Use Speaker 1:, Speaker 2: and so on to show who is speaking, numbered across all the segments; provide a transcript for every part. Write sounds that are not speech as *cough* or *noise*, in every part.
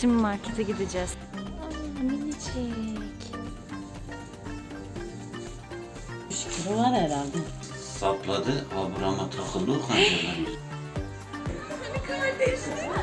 Speaker 1: Şimdi markete gideceğiz. Aa, minicik.
Speaker 2: 3 kilo var herhalde.
Speaker 3: Sapladı, aburama takıldı, kancalanıyor. *laughs*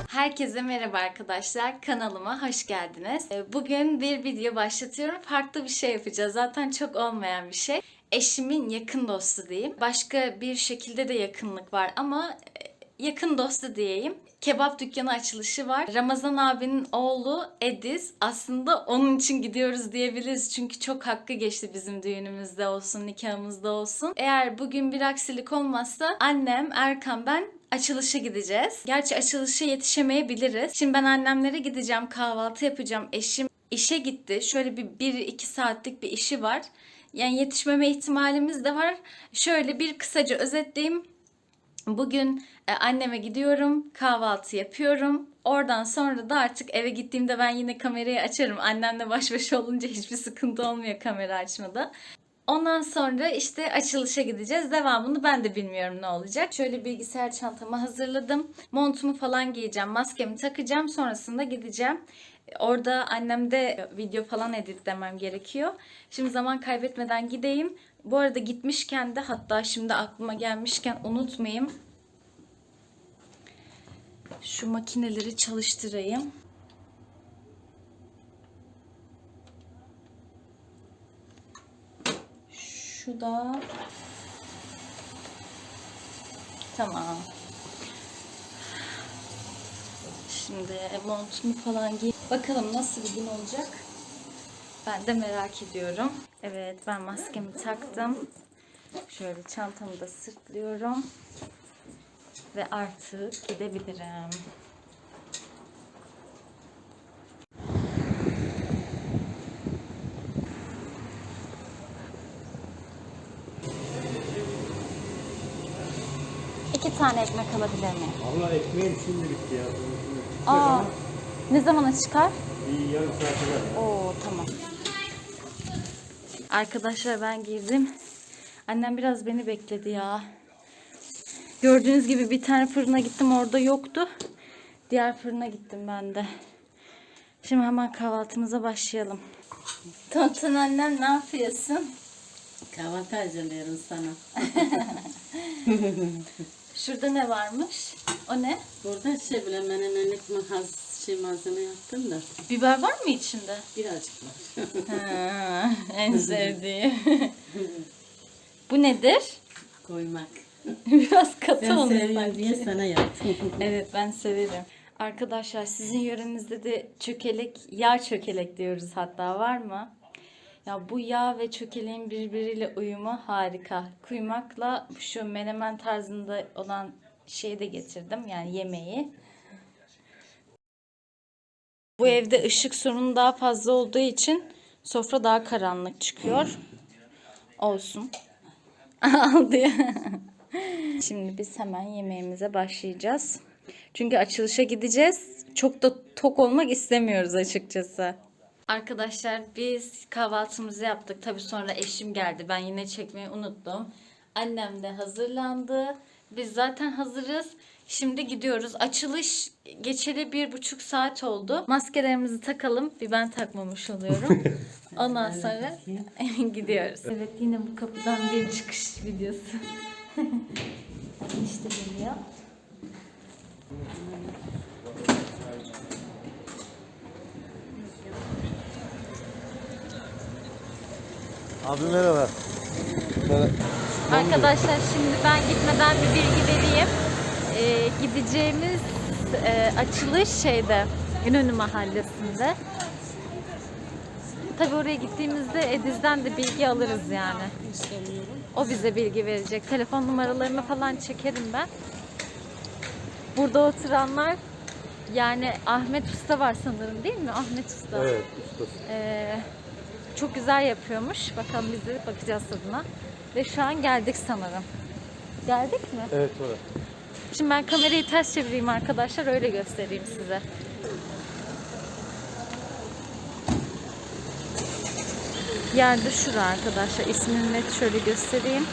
Speaker 1: Herkese merhaba arkadaşlar. Kanalıma hoş geldiniz. Ee, Bugün bir video başlatıyorum. Farklı bir şey yapacağız. Zaten çok olmayan bir şey. Eşimin yakın dostu diyeyim. Başka bir şekilde de yakınlık var ama e, yakın dostu diyeyim. Kebap dükkanı açılışı var. Ramazan abinin oğlu Ediz. Aslında onun için gidiyoruz diyebiliriz. Çünkü çok hakkı geçti bizim düğünümüzde olsun, nikahımızda olsun. Eğer bugün bir aksilik olmazsa annem, Erkan, ben açılışa gideceğiz. Gerçi açılışa yetişemeyebiliriz. Şimdi ben annemlere gideceğim, kahvaltı yapacağım. Eşim işe gitti. Şöyle bir 1-2 saatlik bir işi var. Yani yetişmeme ihtimalimiz de var. Şöyle bir kısaca özetleyeyim. Bugün e, anneme gidiyorum, kahvaltı yapıyorum. Oradan sonra da artık eve gittiğimde ben yine kamerayı açarım. Annemle baş başa olunca hiçbir sıkıntı olmuyor kamera açmada. Ondan sonra işte açılışa gideceğiz. Devamını ben de bilmiyorum ne olacak. Şöyle bilgisayar çantamı hazırladım. Montumu falan giyeceğim, maskemi takacağım. Sonrasında gideceğim. Orada annemde video falan editlemem gerekiyor. Şimdi zaman kaybetmeden gideyim. Bu arada gitmişken de hatta şimdi aklıma gelmişken unutmayayım. Şu makineleri çalıştırayım. Şu da Tamam. Şimdi montumu falan giy. Bakalım nasıl bir gün olacak. Ben de merak ediyorum. Evet ben maskemi taktım. Şöyle çantamı da sırtlıyorum. Ve artık gidebilirim. İki tane ekmek alabilir miyim?
Speaker 4: Allah ekmeğim şimdi bitti ya. Şimdi
Speaker 1: Aa, ne zamana çıkar?
Speaker 4: Bir yarım saate var.
Speaker 1: Oo tamam. Arkadaşlar ben girdim. Annem biraz beni bekledi ya. Gördüğünüz gibi bir tane fırına gittim orada yoktu. Diğer fırına gittim ben de. Şimdi hemen kahvaltımıza başlayalım. Tonton annem ne yapıyorsun?
Speaker 2: Kahvaltı hazırlıyorum sana. *laughs*
Speaker 1: Şurada ne varmış? O ne?
Speaker 2: Burada şey bile menemenlik mahaz şey malzeme yaptım da
Speaker 1: Biber var mı içinde?
Speaker 2: birazcık var.
Speaker 1: Ha, en *laughs* sevdiğim. *laughs* Bu nedir?
Speaker 2: Koymak. *laughs*
Speaker 1: Biraz katı
Speaker 2: Ben
Speaker 1: olmuş sanki.
Speaker 2: diye sana yaptım.
Speaker 1: Evet ben severim. Arkadaşlar sizin yörenizde de çökelek, yağ çökelek diyoruz hatta var mı? Ya bu yağ ve çökeleğin birbiriyle uyumu harika. Kuymakla şu menemen tarzında olan şeyi de getirdim yani yemeği. Bu evde ışık sorunu daha fazla olduğu için sofra daha karanlık çıkıyor. Olsun. *laughs* Aldı ya. Şimdi biz hemen yemeğimize başlayacağız. Çünkü açılışa gideceğiz. Çok da tok olmak istemiyoruz açıkçası. Arkadaşlar biz kahvaltımızı yaptık. Tabii sonra eşim geldi. Ben yine çekmeyi unuttum. Annem de hazırlandı. Biz zaten hazırız. Şimdi gidiyoruz. Açılış geçeli bir buçuk saat oldu. Maskelerimizi takalım. Bir ben takmamış oluyorum. *laughs* Ondan sonra *laughs* gidiyoruz. Evet yine bu kapıdan bir çıkış videosu. *laughs* işte geliyor.
Speaker 4: Abi merhaba. Merhaba.
Speaker 1: Arkadaşlar şimdi ben gitmeden bir bilgi vereyim. Ee, gideceğimiz e, açılış şeyde İnönü Mahallesi'nde. Tabii oraya gittiğimizde Ediz'den de bilgi alırız yani. O bize bilgi verecek. Telefon numaralarını falan çekerim ben. Burada oturanlar yani Ahmet Usta var sanırım değil mi? Ahmet Usta.
Speaker 4: Evet, ustası.
Speaker 1: Ee, çok güzel yapıyormuş. Bakalım biz de bakacağız tadına. Ve şu an geldik sanırım. Geldik mi?
Speaker 4: Evet, orada.
Speaker 1: Şimdi ben kamerayı ters çevireyim arkadaşlar. Öyle göstereyim size. Yerde şura arkadaşlar. İsmini net şöyle göstereyim.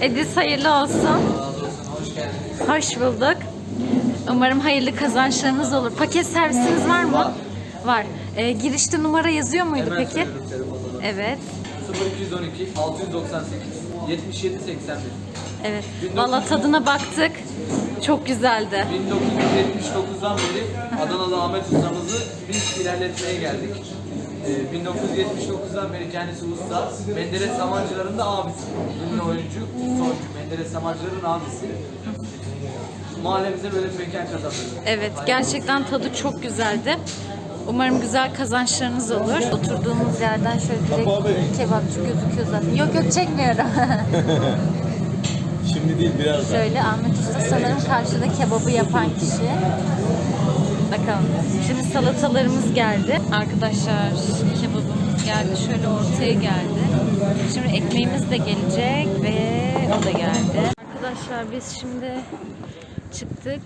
Speaker 1: Edis hayırlı olsun. Hoş bulduk. Umarım hayırlı kazançlarınız olur. Paket servisiniz var mı? Var. Ee, girişte numara yazıyor muydu
Speaker 5: Hemen
Speaker 1: peki? Evet.
Speaker 5: 0212 698 77 81.
Speaker 1: Evet. Valla tadına baktık. Çok güzeldi.
Speaker 5: 1979'dan beri Adanalı Ahmet ustamızı biz ilerletmeye geldik. Ee, 1979'dan beri kendisi usta. Menderes Samancılar'ın da abisi. Ünlü oyuncu, solcu. Menderes Samancılar'ın abisi. Mahallemize böyle bir mekan kazandırdı.
Speaker 1: Evet, gerçekten tadı çok güzeldi. Umarım güzel kazançlarınız olur. Oturduğumuz yerden şöyle direkt kebapçı gözüküyor zaten. Yok yok çekmiyorum. *laughs*
Speaker 4: Şimdi değil biraz daha.
Speaker 1: şöyle Ahmet Usta sanırım karşıda kebabı yapan kişi. Bakalım. Şimdi salatalarımız geldi. Arkadaşlar kebabımız geldi. Şöyle ortaya geldi. Şimdi ekmeğimiz de gelecek ve o da geldi. Arkadaşlar biz şimdi çıktık.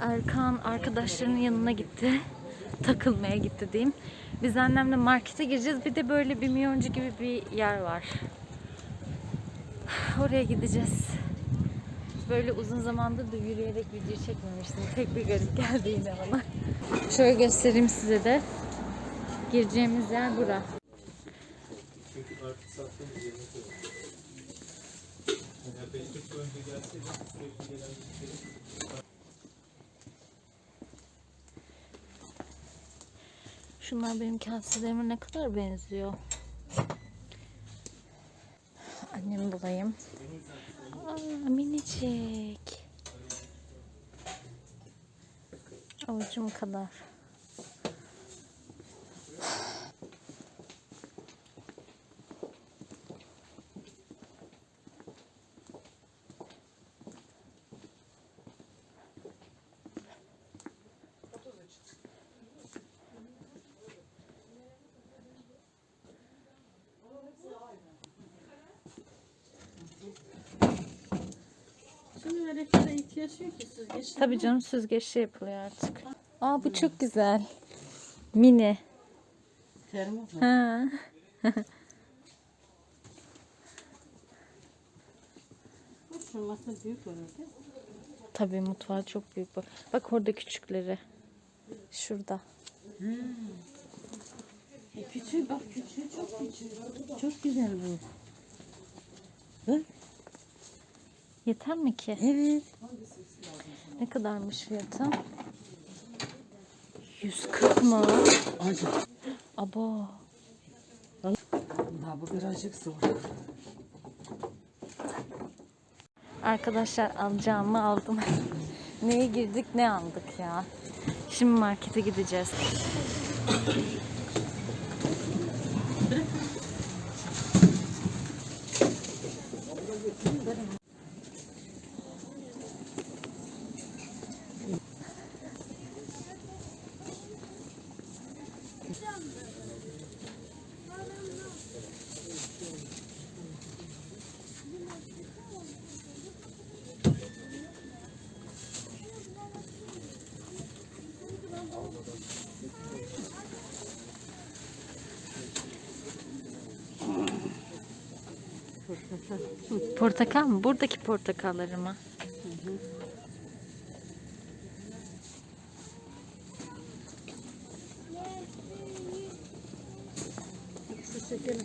Speaker 1: Erkan arkadaşlarının yanına gitti. Takılmaya gitti diyeyim. Biz annemle markete gireceğiz. Bir de böyle bir milyoncu gibi bir yer var. Oraya gideceğiz. Böyle uzun zamandır da yürüyerek video çekmemiştim. Tek bir garip geldi yine bana. Şöyle göstereyim size de. Gireceğimiz yer bura. Şunlar benim kaselerime ne kadar benziyor. Annemi bulayım. Aa, minicik. Avucum kadar.
Speaker 2: Şimdi melekere ihtiyaç yok ki süzgeç.
Speaker 1: Tabii canım süzgeçli yapılıyor artık. Aa bu çok güzel. Mini.
Speaker 2: Termos.
Speaker 1: Ha.
Speaker 2: Büyük?
Speaker 1: Tabii mutfağı çok büyük bak. Bak orada küçükleri. Şurada.
Speaker 2: E, küçüğü bak küçüğü çok küçük. Çok güzel bu. Bak.
Speaker 1: Yeter mi ki?
Speaker 2: Evet.
Speaker 1: Ne kadarmış fiyatı? 140 mı?
Speaker 2: Acı.
Speaker 1: Abo.
Speaker 2: Ha bu birazcık zor.
Speaker 1: Arkadaşlar alacağımı aldım. *laughs* Neye girdik ne aldık ya. Şimdi markete gideceğiz. Portakal mı? Buradaki portakalları mı?
Speaker 2: Şu şekeri.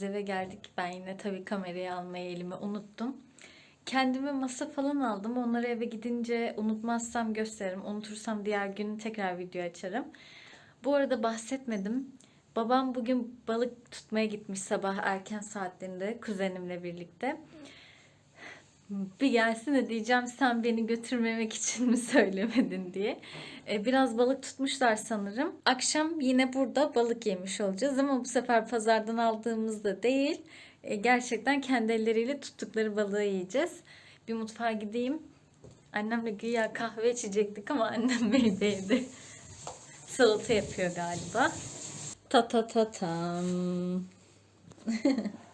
Speaker 1: Biz eve geldik. Ben yine tabii kamerayı almayı elime unuttum. Kendime masa falan aldım. Onları eve gidince unutmazsam gösteririm. Unutursam diğer gün tekrar video açarım. Bu arada bahsetmedim. Babam bugün balık tutmaya gitmiş sabah erken saatlerinde kuzenimle birlikte. Bir gelsin de diyeceğim sen beni götürmemek için mi söylemedin diye. E, biraz balık tutmuşlar sanırım. Akşam yine burada balık yemiş olacağız ama bu sefer pazardan aldığımızda değil. E, gerçekten kendi elleriyle tuttukları balığı yiyeceğiz. Bir mutfağa gideyim. Annemle güya kahve içecektik ama annem *laughs* meyveydi. Salata yapıyor galiba. Ta ta ta tam. *laughs*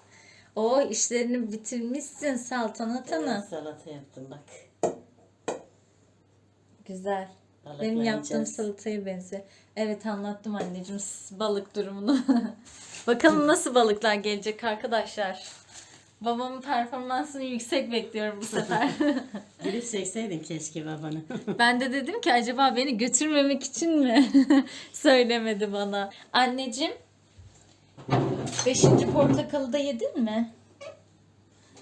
Speaker 1: o işlerini bitirmişsin saltanatını.
Speaker 2: Salata yaptım bak.
Speaker 1: Güzel. Benim yaptığım salataya benziyor. Evet anlattım anneciğim balık durumunu. *laughs* Bakalım nasıl balıklar gelecek arkadaşlar. Babamın performansını yüksek bekliyorum bu sefer. *laughs*
Speaker 2: Gidip çekseydin keşke babanı. *laughs*
Speaker 1: ben de dedim ki acaba beni götürmemek için mi söylemedi bana. Anneciğim beşinci portakalı da yedin mi?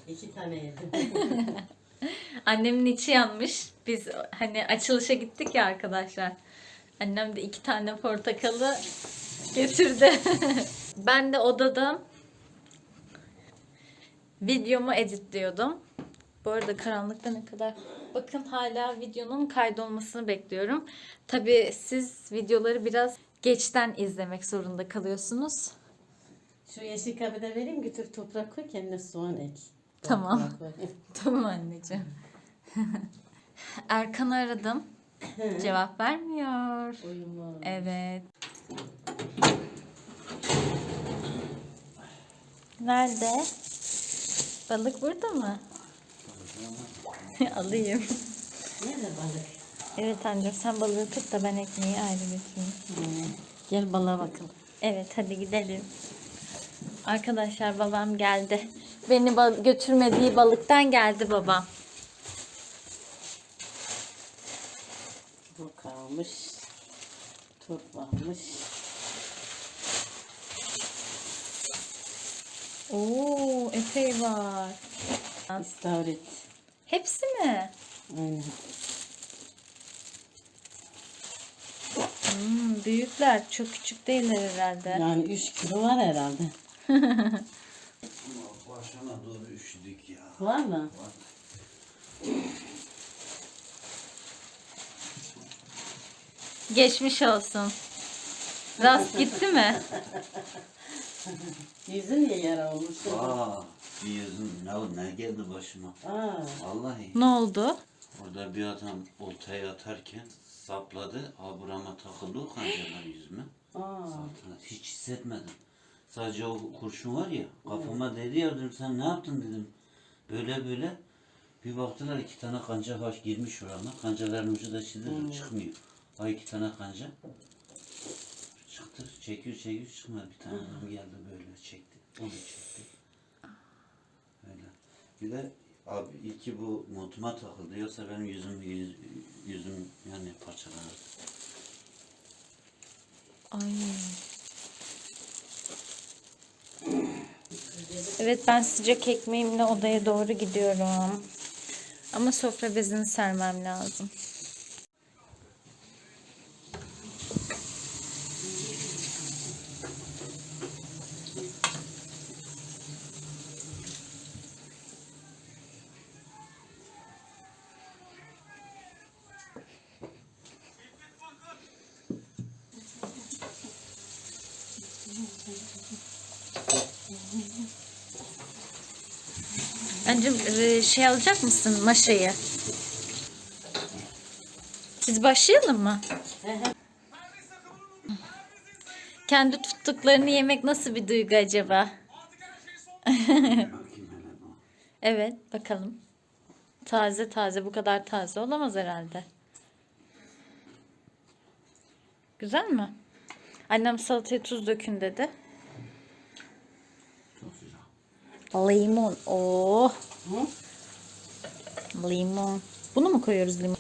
Speaker 2: İki tane yedim. *laughs*
Speaker 1: Annemin içi yanmış. Biz hani açılışa gittik ya arkadaşlar. Annem de iki tane portakalı getirdi. *laughs* ben de odada videomu editliyordum. Bu arada karanlıkta ne kadar... Bakın hala videonun kaydolmasını bekliyorum. Tabii siz videoları biraz geçten izlemek zorunda kalıyorsunuz.
Speaker 2: Şu yeşil kabı da vereyim götür toprak koy kendine soğan ek.
Speaker 1: Tamam.
Speaker 2: Koy. *laughs*
Speaker 1: Tamam anneciğim. *laughs* Erkan'ı aradım. Cevap vermiyor.
Speaker 2: Uyumu.
Speaker 1: Evet. Nerede? Balık burada mı? *laughs* Alayım.
Speaker 2: Nerede balık?
Speaker 1: Evet anneciğim sen balığı tut da ben ekmeği ayrı götüreyim.
Speaker 2: Gel balığa bakalım.
Speaker 1: Evet hadi gidelim. Arkadaşlar babam geldi. Beni bal- götürmediği balıktan geldi babam.
Speaker 2: Bu kalmış. Turp varmış.
Speaker 1: Oo epey var.
Speaker 2: İstavrit.
Speaker 1: Hepsi mi?
Speaker 2: Aynen.
Speaker 1: Hmm, büyükler. Çok küçük değiller herhalde.
Speaker 2: Yani 3 kilo var herhalde.
Speaker 3: Başına doğru üşüdük ya.
Speaker 2: Var mı?
Speaker 1: Geçmiş olsun. Rast gitti mi?
Speaker 2: Yüzün niye yara olmuş?
Speaker 3: Aa, bir yüzüm ne, ne geldi başıma.
Speaker 2: Aa.
Speaker 3: Vallahi
Speaker 1: Ne oldu?
Speaker 3: orada bir adam oltaya atarken sapladı. Ha burama takıldı o kancalar yüzüme.
Speaker 2: Aa.
Speaker 3: Hiç hissetmedim. Sadece o kurşun var ya kafama dedi ya dedim sen ne yaptın dedim. Böyle böyle bir baktılar iki tane kanca haş girmiş orana. Kancaların ucu da şimdi çıkmıyor. Ha iki tane kanca. Çıktı çekiyor çekiyor çıkmadı. Bir tane adam geldi böyle çekti. Onu çekti. Öyle. Bir de abi iki bu montuma takıldı. Yoksa benim yüzüm yüz- yüzüm yani parçalanır.
Speaker 1: Ay. Evet ben sıcak ekmeğimle odaya doğru gidiyorum. Ama sofra bezini sermem lazım. Ancım e, şey alacak mısın maşayı? Biz başlayalım mı? Kendi tuttuklarını yemek nasıl bir duygu acaba? *laughs* Evet bakalım. Taze taze bu kadar taze olamaz herhalde. Güzel mi? Annem salataya tuz dökün dedi.
Speaker 3: Çok güzel.
Speaker 1: Limon. Oh.
Speaker 2: Hı?
Speaker 1: Limon. Bunu mu koyuyoruz limon?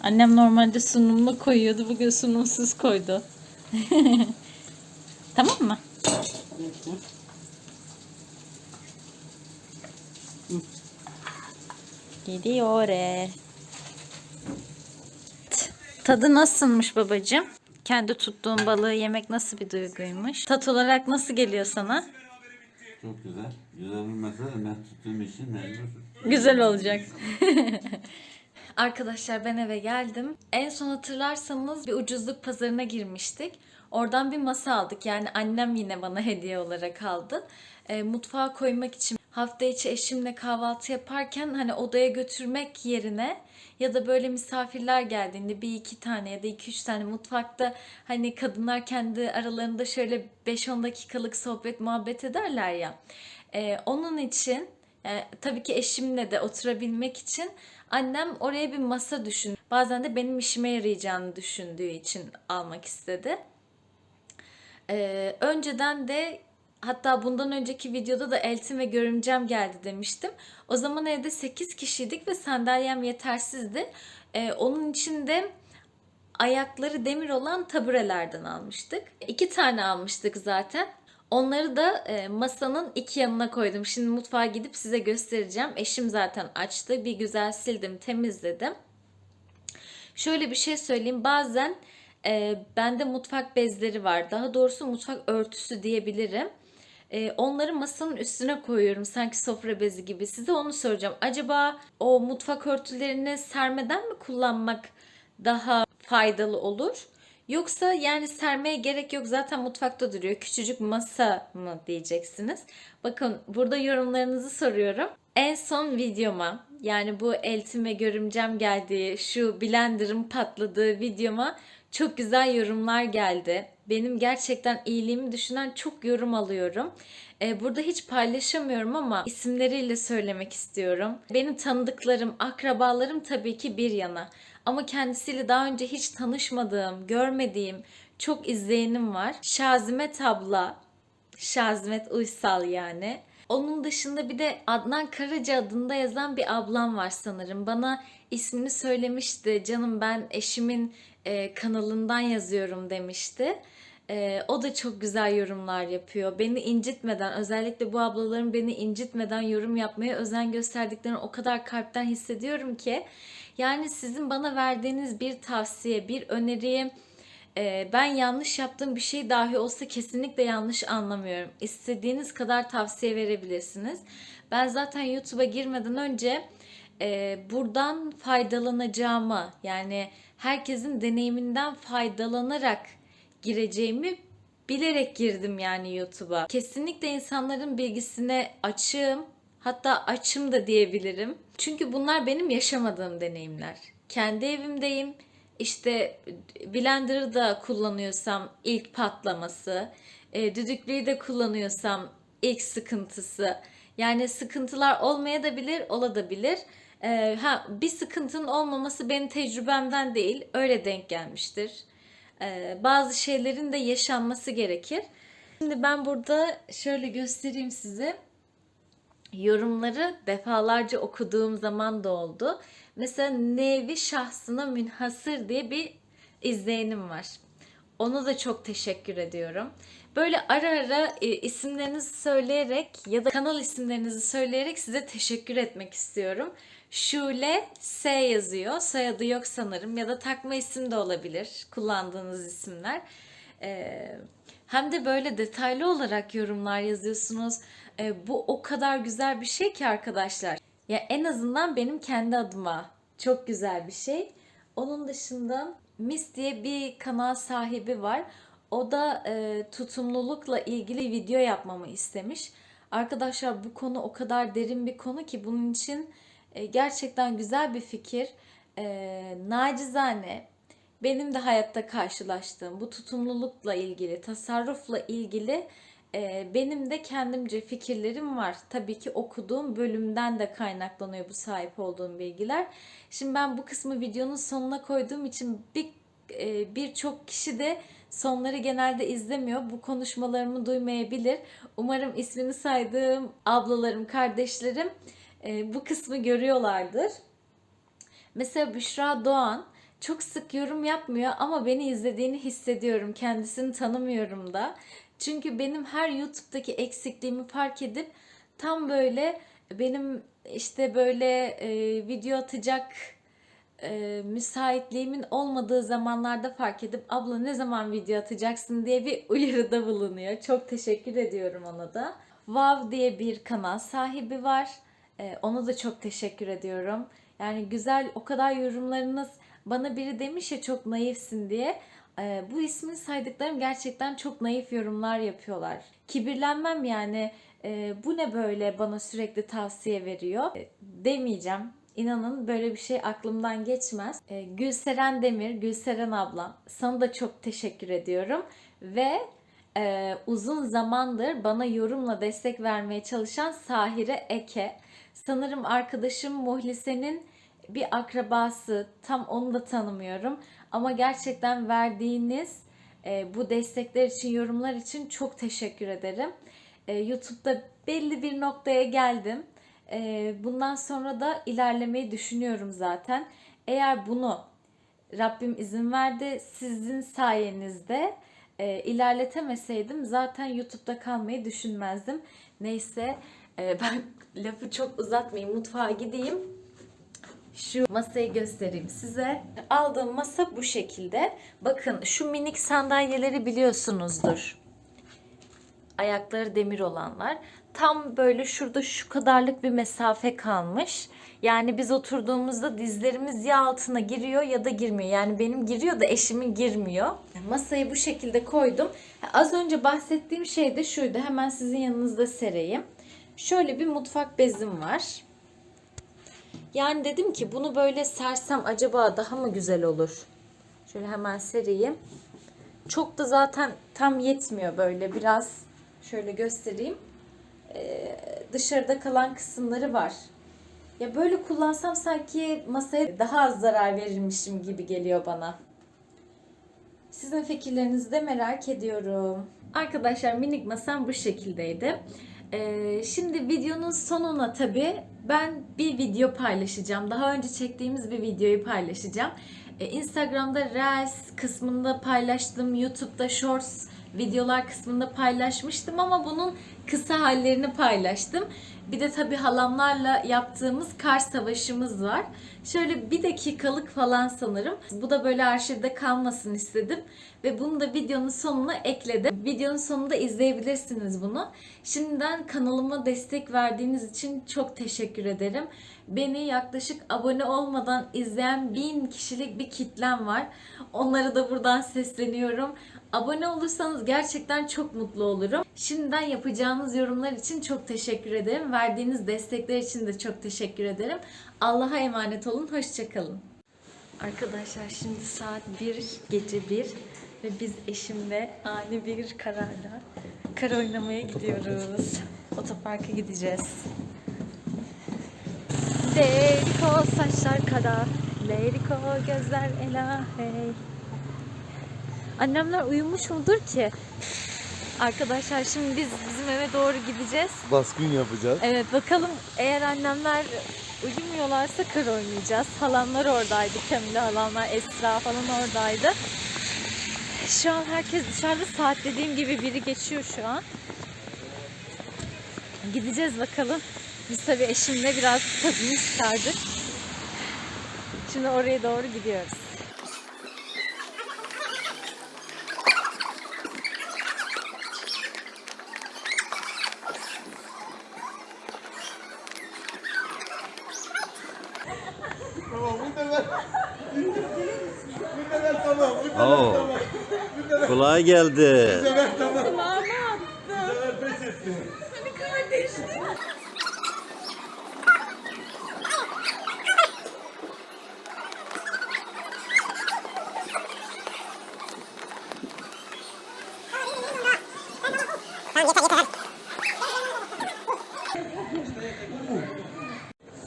Speaker 1: Annem normalde sunumlu koyuyordu. Bugün sunumsuz koydu. *laughs* tamam mı?
Speaker 2: Bekle.
Speaker 1: Gidiyor. Tadı nasılmış babacığım? Kendi tuttuğun balığı yemek nasıl bir duyguymuş? Tat olarak nasıl geliyor sana?
Speaker 3: Çok güzel. Güzel olmasa da ben tuttuğum için mecbur.
Speaker 1: Güzel olacak. *laughs* Arkadaşlar ben eve geldim. En son hatırlarsanız bir ucuzluk pazarına girmiştik. Oradan bir masa aldık. Yani annem yine bana hediye olarak aldı. E, mutfağa koymak için hafta içi eşimle kahvaltı yaparken hani odaya götürmek yerine ya da böyle misafirler geldiğinde bir iki tane ya da iki üç tane mutfakta hani kadınlar kendi aralarında şöyle 5-10 dakikalık sohbet muhabbet ederler ya. E, onun için yani tabii ki eşimle de oturabilmek için annem oraya bir masa düşün. Bazen de benim işime yarayacağını düşündüğü için almak istedi. Ee, önceden de hatta bundan önceki videoda da eltim ve görümcem geldi demiştim. O zaman evde 8 kişiydik ve sandalyem yetersizdi. Ee, onun için de ayakları demir olan taburelerden almıştık. İki tane almıştık zaten. Onları da e, masanın iki yanına koydum. Şimdi mutfağa gidip size göstereceğim. Eşim zaten açtı. Bir güzel sildim, temizledim. Şöyle bir şey söyleyeyim. Bazen e, bende mutfak bezleri var. Daha doğrusu mutfak örtüsü diyebilirim. E, onları masanın üstüne koyuyorum sanki sofra bezi gibi. Size onu soracağım. Acaba o mutfak örtülerini sermeden mi kullanmak daha faydalı olur? Yoksa yani sermeye gerek yok zaten mutfakta duruyor. Küçücük masa mı diyeceksiniz. Bakın burada yorumlarınızı soruyorum. En son videoma yani bu eltim ve görümcem geldiği şu blenderın patladığı videoma çok güzel yorumlar geldi. Benim gerçekten iyiliğimi düşünen çok yorum alıyorum. Ee, burada hiç paylaşamıyorum ama isimleriyle söylemek istiyorum. Benim tanıdıklarım, akrabalarım tabii ki bir yana. Ama kendisiyle daha önce hiç tanışmadığım, görmediğim çok izleyenim var. Şazimet abla, Şazimet Uysal yani. Onun dışında bir de Adnan Karaca adında yazan bir ablam var sanırım. Bana ismini söylemişti. Canım ben eşimin e, kanalından yazıyorum demişti. E, o da çok güzel yorumlar yapıyor. Beni incitmeden, özellikle bu ablaların beni incitmeden yorum yapmaya özen gösterdiklerini o kadar kalpten hissediyorum ki. Yani sizin bana verdiğiniz bir tavsiye, bir öneri, e, ben yanlış yaptığım bir şey dahi olsa kesinlikle yanlış anlamıyorum. İstediğiniz kadar tavsiye verebilirsiniz. Ben zaten YouTube'a girmeden önce e, buradan faydalanacağımı yani herkesin deneyiminden faydalanarak gireceğimi bilerek girdim yani YouTube'a. Kesinlikle insanların bilgisine açığım. Hatta açım da diyebilirim. Çünkü bunlar benim yaşamadığım deneyimler. Kendi evimdeyim. İşte blender'ı da kullanıyorsam ilk patlaması, e, düdüklüyü de kullanıyorsam ilk sıkıntısı. Yani sıkıntılar olmaya da bilir, olabilir. E, ha bir sıkıntının olmaması benim tecrübemden değil, öyle denk gelmiştir. E, bazı şeylerin de yaşanması gerekir. Şimdi ben burada şöyle göstereyim size yorumları defalarca okuduğum zaman da oldu. Mesela nevi şahsına münhasır diye bir izleyenim var. Ona da çok teşekkür ediyorum. Böyle ara ara e, isimlerinizi söyleyerek ya da kanal isimlerinizi söyleyerek size teşekkür etmek istiyorum. Şule S yazıyor. Soyadı yok sanırım ya da takma isim de olabilir kullandığınız isimler. Ee, hem de böyle detaylı olarak yorumlar yazıyorsunuz. Ee, bu o kadar güzel bir şey ki arkadaşlar. Ya en azından benim kendi adıma çok güzel bir şey. Onun dışında Mis diye bir kanal sahibi var. O da e, tutumlulukla ilgili video yapmamı istemiş. Arkadaşlar bu konu o kadar derin bir konu ki bunun için e, gerçekten güzel bir fikir. E, nacizane benim de hayatta karşılaştığım bu tutumlulukla ilgili, tasarrufla ilgili e, benim de kendimce fikirlerim var. Tabii ki okuduğum bölümden de kaynaklanıyor bu sahip olduğum bilgiler. Şimdi ben bu kısmı videonun sonuna koyduğum için bir e, birçok kişi de sonları genelde izlemiyor. Bu konuşmalarımı duymayabilir. Umarım ismini saydığım ablalarım, kardeşlerim e, bu kısmı görüyorlardır. Mesela Büşra Doğan çok sık yorum yapmıyor ama beni izlediğini hissediyorum. Kendisini tanımıyorum da. Çünkü benim her YouTube'daki eksikliğimi fark edip tam böyle benim işte böyle e, video atacak e, müsaitliğimin olmadığı zamanlarda fark edip abla ne zaman video atacaksın diye bir uyarıda bulunuyor. Çok teşekkür ediyorum ona da. Vav diye bir kanal sahibi var. E, ona da çok teşekkür ediyorum. Yani güzel o kadar yorumlarınız bana biri demiş ya çok naifsin diye. E, bu ismini saydıklarım gerçekten çok naif yorumlar yapıyorlar. Kibirlenmem yani. E, bu ne böyle bana sürekli tavsiye veriyor. E, demeyeceğim. İnanın böyle bir şey aklımdan geçmez. E, Gülseren Demir, Gülseren ablam sana da çok teşekkür ediyorum. Ve e, uzun zamandır bana yorumla destek vermeye çalışan Sahire Eke. Sanırım arkadaşım Muhlise'nin bir akrabası. Tam onu da tanımıyorum. Ama gerçekten verdiğiniz e, bu destekler için, yorumlar için çok teşekkür ederim. E, YouTube'da belli bir noktaya geldim. E, bundan sonra da ilerlemeyi düşünüyorum zaten. Eğer bunu Rabbim izin verdi sizin sayenizde e, ilerletemeseydim zaten YouTube'da kalmayı düşünmezdim. Neyse e, ben lafı çok uzatmayayım mutfağa gideyim. Şu masayı göstereyim size. Aldığım masa bu şekilde. Bakın şu minik sandalyeleri biliyorsunuzdur ayakları demir olanlar. Tam böyle şurada şu kadarlık bir mesafe kalmış. Yani biz oturduğumuzda dizlerimiz ya altına giriyor ya da girmiyor. Yani benim giriyor da eşimin girmiyor. Masayı bu şekilde koydum. Az önce bahsettiğim şey de şuydu. Hemen sizin yanınızda sereyim. Şöyle bir mutfak bezim var. Yani dedim ki bunu böyle sersem acaba daha mı güzel olur? Şöyle hemen sereyim. Çok da zaten tam yetmiyor böyle biraz şöyle göstereyim. Ee, dışarıda kalan kısımları var. Ya böyle kullansam sanki masaya daha az zarar verirmişim gibi geliyor bana. Sizin fikirlerinizi de merak ediyorum. Arkadaşlar minik masam bu şekildeydi. Ee, şimdi videonun sonuna tabii ben bir video paylaşacağım. Daha önce çektiğimiz bir videoyu paylaşacağım. Ee, Instagram'da Reels kısmında paylaştım. YouTube'da Shorts videolar kısmında paylaşmıştım ama bunun kısa hallerini paylaştım. Bir de tabii halamlarla yaptığımız kar savaşımız var. Şöyle bir dakikalık falan sanırım. Bu da böyle arşivde kalmasın istedim. Ve bunu da videonun sonuna ekledim. Videonun sonunda izleyebilirsiniz bunu. Şimdiden kanalıma destek verdiğiniz için çok teşekkür ederim. Beni yaklaşık abone olmadan izleyen bin kişilik bir kitlem var. Onlara da buradan sesleniyorum. Abone olursanız gerçekten çok mutlu olurum. Şimdiden yapacağınız yorumlar için çok teşekkür ederim. Verdiğiniz destekler için de çok teşekkür ederim. Allah'a emanet olun. Hoşçakalın. Arkadaşlar şimdi saat 1, gece 1 ve biz eşimle ani bir kararla kar oynamaya gidiyoruz. Otoparka gideceğiz. Leriko saçlar kara, Leriko gözler ela hey. Annemler uyumuş mudur ki? Arkadaşlar şimdi biz bizim eve doğru gideceğiz.
Speaker 4: Baskın yapacağız.
Speaker 1: Evet bakalım eğer annemler uyumuyorlarsa kır oynayacağız. Halamlar oradaydı. Kamile halamlar, Esra falan oradaydı. Şu an herkes dışarıda saat dediğim gibi biri geçiyor şu an. Gideceğiz bakalım. Biz tabii eşimle biraz tadını çıkardık. Şimdi oraya doğru gidiyoruz.
Speaker 4: Oo. *laughs* Kolay geldi.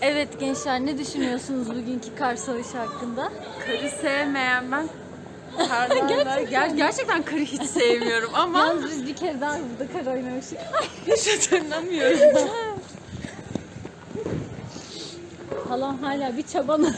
Speaker 1: Evet gençler ne düşünüyorsunuz bugünkü kar savaşı hakkında?
Speaker 6: Karı sevmeyen ben *laughs* karlarla ger gerçekten karı hiç sevmiyorum ama
Speaker 1: Yalnız biz bir kere daha burada kar oynamıştık.
Speaker 6: hiç hatırlamıyorum.
Speaker 1: Halam hala bir çabanı.